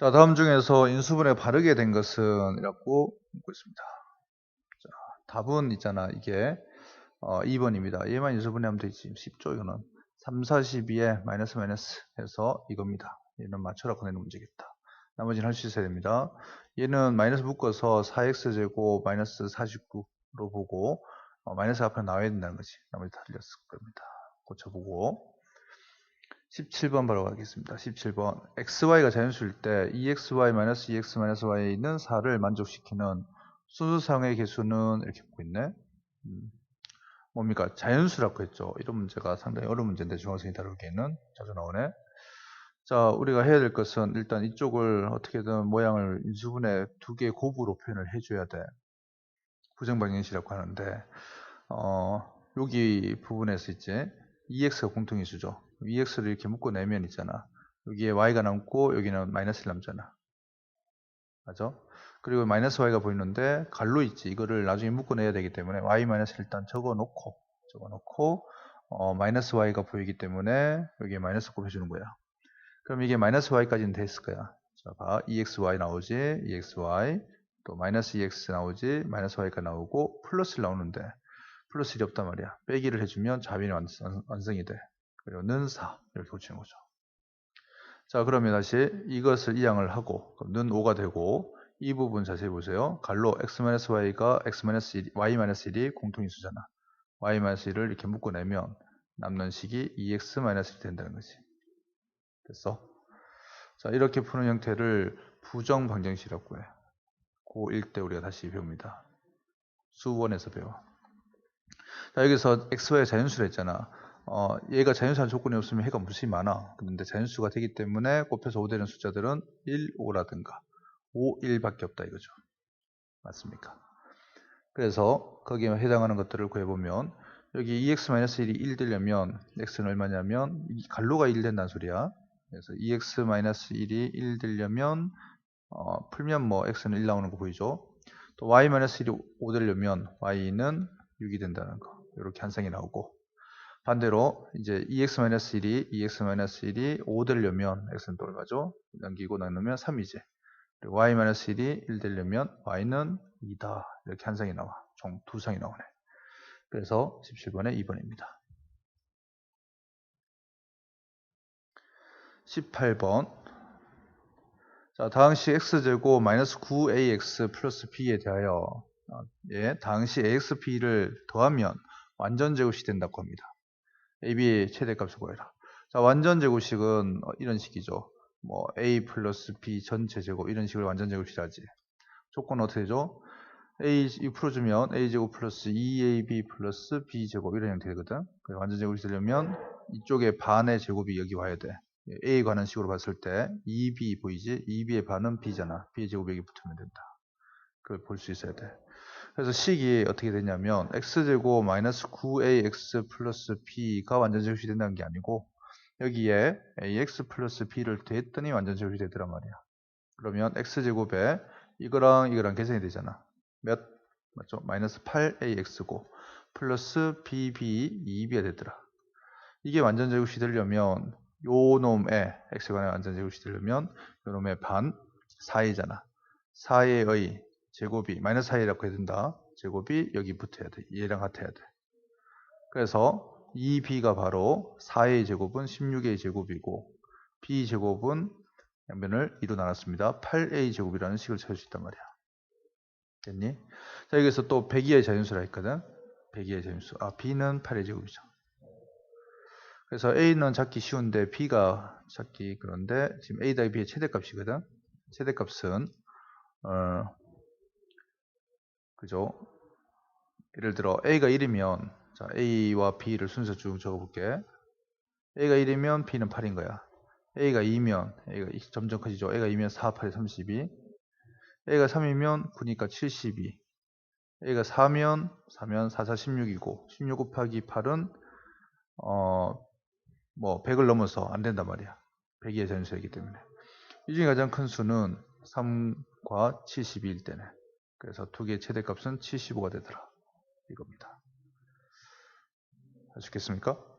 자, 다음 중에서 인수분해 바르게 된 것은 이라고 묻고 있습니다. 자, 답은 있잖아. 이게 어, 2번입니다. 얘만 인수분해하면 되지. 쉽죠, 이거는. 3, 42에 마이너스 마이너스 해서 이겁니다. 얘는 맞춰라 보내는 문제겠다. 나머지는 할 수 있어야 됩니다. 얘는 마이너스 묶어서 4x제곱 마이너스 49로 보고 어, 마이너스 앞에 나와야 된다는 거지. 나머지 다 틀렸을 겁니다. 고쳐보고 17번 바로 가겠습니다. 17번 xy가 자연수일 때 2xy 마이너스 2x 마이너스 y는 4를 만족시키는 순수상의 개수는 이렇게 보고 있네. 음, 뭡니까? 자연수라고 했죠. 이런 문제가 상당히 어려운 문제인데 중학생이 다루기에는 자주 나오네. 자, 우리가 해야 될 것은 일단 이쪽을 어떻게든 모양을 인수분해 두 개의 곱으로 표현을 해줘야 돼. 부정방정식이라고 하는데, 어, 여기 부분에서 이제 2x가 공통인수죠. 2x를 이렇게 묶어내면 있잖아. 여기에 y가 남고 여기는 마이너스 1 남잖아. 맞아? 그리고 마이너스 y가 보이는데 갈로 있지. 이거를 나중에 묶어내야 되기 때문에 y 마이너스 일단 적어놓고 적어놓고 어, 마이너스 y가 보이기 때문에 여기에 마이너스 곱해주는 거야. 그럼 이게 마이너스 y까지는 됐을 거야. 자, 봐. 2xy 나오지. 2xy 또 마이너스 2x 나오지. 마이너스 y가 나오고 플러스 1 나오는데 플러스 1이 없단 말이야. 빼기를 해주면 자비는 완성, 완성 이 돼. 그리고 는 4. 이렇게 고치는 거죠. 자, 그러면 다시 이것을 이항을 하고, 는 5가 되고, 이 부분 자세히 보세요. 갈로 x-y가 x-1, y-1이 공통인수잖아. y-1을 이렇게 묶어내면 남는 식이 2x-1이 된다는 거지. 됐어? 자, 이렇게 푸는 형태를 부정방정식이라고 해. 고1 때 우리가 다시 배웁니다. 수원에서 배워. 자, 여기서 xy가 자연수를 했잖아. 어, 얘가 자연수한 조건이 없으면 해가 무수히 많아. 그런데 자연수가 되기 때문에 곱해서 5되는 숫자들은 1, 5라든가 5, 1밖에 없다 이거죠. 맞습니까? 그래서 거기에 해당하는 것들을 구해보면 여기 2x-1이 1 되려면 x는 얼마냐면 갈로가 1 된다는 소리야. 그래서 2x-1이 1 되려면 어, 풀면 뭐 x는 1 나오는 거 보이죠? 또 y-1이 5 되려면 y는 6이 된다는 거. 이렇게 한상이 나오고 반대로 이제 2x-1이 2x-1이 5 되려면 x는 또 얼마죠? 남기고 나누면 3이지. 그리고 y-1이 1 되려면 y는 2다. 이렇게 한 상이 나와. 총 두 상이 나오네. 그래서 17번에 2번입니다. 18번 자, 당시 x제곱 마이너스 9ax 플러스 b에 대하여 예, 당시 axp를 더하면 완전 제곱이 된다고 합니다. ab의 최대값을 구해라. 자, 완전 제곱식은 어, 이런 식이죠. 뭐 a 플러스 b 전체 제곱 이런 식으로 완전 제곱식이라지. 조건은 어떻게 되죠? a 이 풀어주면 a 제곱 플러스 2ab 플러스 b 제곱 이런 형태 되거든. 완전 제곱이 되려면 이쪽에 반의 제곱이 여기 와야 돼. a에 관한 식으로 봤을 때 2b 보이지? 2b의 반은 b잖아. b의 제곱이 여기 붙으면 된다. 그걸 볼 수 있어야 돼. 그래서 식이 어떻게 되냐면 x제곱 마이너스 9ax 플러스 b가 완전제곱이 된다는 게 아니고 여기에 ax 플러스 b를 더했더니 완전제곱이 되더란 말이야. 그러면 x제곱에 이거랑 이거랑 계산이 되잖아. 몇? 맞죠? 마이너스 8ax고 플러스 bb 2b가 되더라. 이게 완전제곱이 되려면 요 놈의 x에 관한 완전제곱이 되려면 요 놈의 반 4이잖아. 4의 제곱이 마이너스 4이라고 해야 된다. 제곱이 여기 붙어야 돼. 얘랑 같아야 돼. 그래서 2b가 바로 4의 제곱은 16의 제곱이고 b 제곱은 양변을 2로 나눴습니다. 8a 제곱이라는 식을 찾을 수 있단 말이야. 됐니? 자 여기서 또 102의 자연수라 했거든. 102의 자연수. 아 b는 8의 제곱이죠. 그래서 a는 찾기 쉬운데 b가 찾기 그런데 지금 a 더하기 b의 최대값이거든. 최대값은 어, 그죠? 예를 들어 A가 1이면 자, A와 B를 순서 쭉 적어볼게. A가 1이면 B는 8인 거야. A가 2면 A가 점점 커지죠. A가 2면 4, 8에 32. A가 3이면 9니까 72. A가 4면 4면 4, 4, 16이고 16 곱하기 8은 어, 뭐 100을 넘어서 안 된단 말이야. 100의 전수이기 때문에. 이 중에 가장 큰 수는 3과 72일 때네. 그래서 두 개의 최대값은 75가 되더라. 이겁니다. 아시겠습니까?